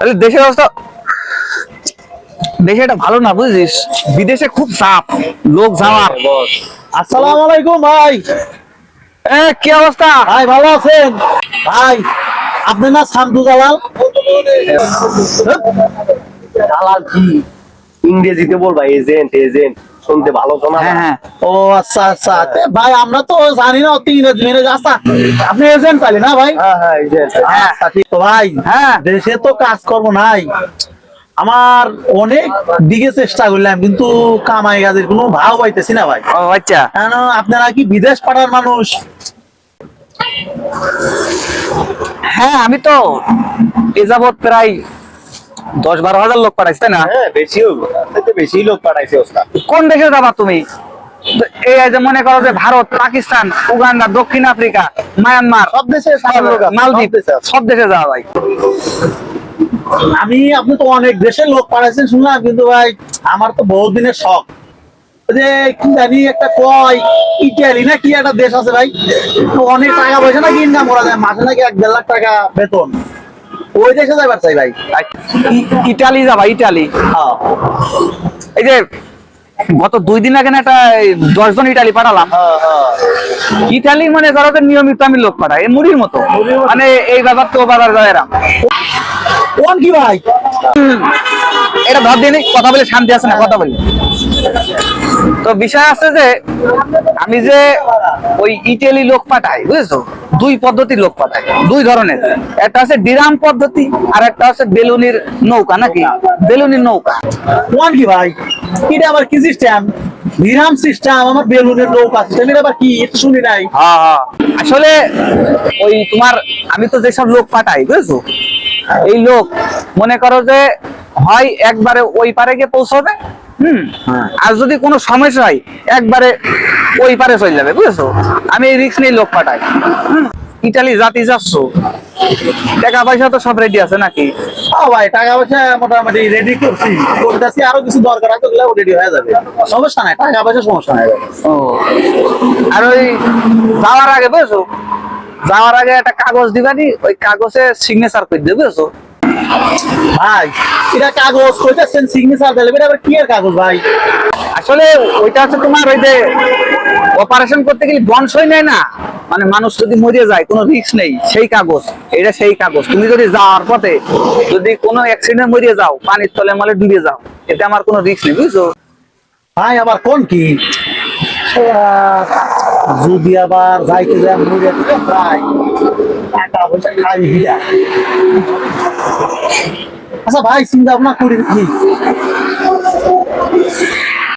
তাহলে দেশের অবস্থা দেশে এটা ভালো না বুঝিস বিদেশে খুব চাপ লোক যাওয়ার। আসসালামু আলাইকুম ভাই। এ কি অবস্থা? ভাই ভালো আছেন? ভাই আপনি না শান্তু জালাল জালাল কি? ইংরেজিতে বলবা এজেন্ট এজেন্ট। শুনতে ভালো শোনা হ্যাঁ হ্যাঁ। ও আচ্ছা আচ্ছা। ভাই আমরা তো জানি না অত ইংরেজি আচ্ছা আপনি এজেন্ট পালি না ভাই? হ্যাঁ হ্যাঁ আচ্ছা তো ভাই হ্যাঁ। দেশে তো কাজ করব নাই। আমার অনেক দিকে চেষ্টা করলাম কিন্তু কামাই কাজের কোনো ভাও পাইতেছি না ভাই। আচ্ছা। কেন আপনারা কি বিদেশ পাড়ার মানুষ? হ্যাঁ আমি তো এ যাবৎ প্রায় দশ বারো হাজার লোক পাঠাইছি তাই না? হ্যাঁ বেশি লোক পাঠাইছে কোন দেশে যাবা তুমি? এই যে মনে করো যে ভারত পাকিস্তান উগান্ডা দক্ষিণ আফ্রিকা মায়ানমার সব দেশে মালদ্বীপ সব দেশে যাওয়া ভাই। আমি আপনি তো অনেক দেশের লোক পাঠাইছেন শুনলাম কিন্তু ভাই আমার তো বহুত দিনের শখ। যে কি জানি একটা কয় ইটালি না কি একটা দেশ আছে ভাই? অনেক টাকা পয়সা নাকি ইনকাম করা যায় মাসে নাকি এক দেড় লাখ টাকা বেতন। ওই দেশে যাবার চাই ভাই। ইটালি যাবা ইটালি। হ্যাঁ। এই যে গত দুই দিন আগে একটা ইটালি পাঠালাম। হ্যাঁ হ্যাঁ। ইটালি মানে ধরো নিয়মিত আমি লোক পাঠাই মুড়ির মতো। মানে এই বাজার তো বাজার যায় এরা কোন কি ভাই? এটা ভাব দিয়ে কথা বলে শান্তি আছে না কথা বলি। তো বিষয় আছে যে আমি যে ওই ইটালি লোক পাঠাই বুঝেছ? দুই পদ্ধতির লোক পাঠাই দুই ধরনের। একটা আছে ডিরাম পদ্ধতি আর একটা আছে বেলুনির নৌকা নাকি? বেলুনির নৌকা। কোন কি ভাই? এটা আবার কি সিস্টেম নিরাম সিস্টেম আমার বেলুনের নৌকা সিস্টেম এটা আবার কি? শুনি নাই। হ্যাঁ হ্যাঁ। আসলে ওই তোমার আমি তো যেসব লোক পাঠাই বুঝেছ? এই লোক মনে করো যে হয় একবারে ওই পারে গিয়ে পৌঁছবে হুম? আর যদি কোনো সমস্যা হয় একবারে ওই পারে চলে যাবে বুঝেছ? আমি এই রিক্স নিয়ে লোক পাঠাই। ইটালি জাতি যাচ্ছ? টাকা পয়সা তো সব রেডি আছে নাকি? ও ভাই টাকা পয়সা মোটামুটি রেডি করছি। করতেছি আরও কিছু দরকার আছে ওগুলো রেডি হয়ে যাবে। সমস্যা নাই টাকা পয়সা সমস্যা নাই ও। আর ওই যাওয়ার আগে বুঝেছ? যাওয়ার আগে একটা কাগজ দিবানি ওই কাগজে সিগনেচার করে দেবে বুঝেছ? ভাই এটা কাগজ কইতেছেন সিগনেচার দিলে এটা কি এর কাগজ ভাই? আসলে ওইটা হচ্ছে তোমার ওই যে অপারেশন করতে গেলে বন সই নেয় না। মানে মানুষ যদি মরে যায়, কোনো রিস্ক নেই। সেই কাগজ, এটা সেই কাগজ। তুমি যদি যাওয়ার পথে যদি কোনো অ্যাক্সিডেন্ট মরে যাও, পানির তলে মলে ডুবে যাও, এতে আমার কোনো রিস্ক নেই, বুঝছ? ভাই, আবার কোন কি? যদি আবার যাইতে যায়, মরে ভাই টাকা খাই আচ্ছা ভাই, চিন্তা ভাবনা করি কি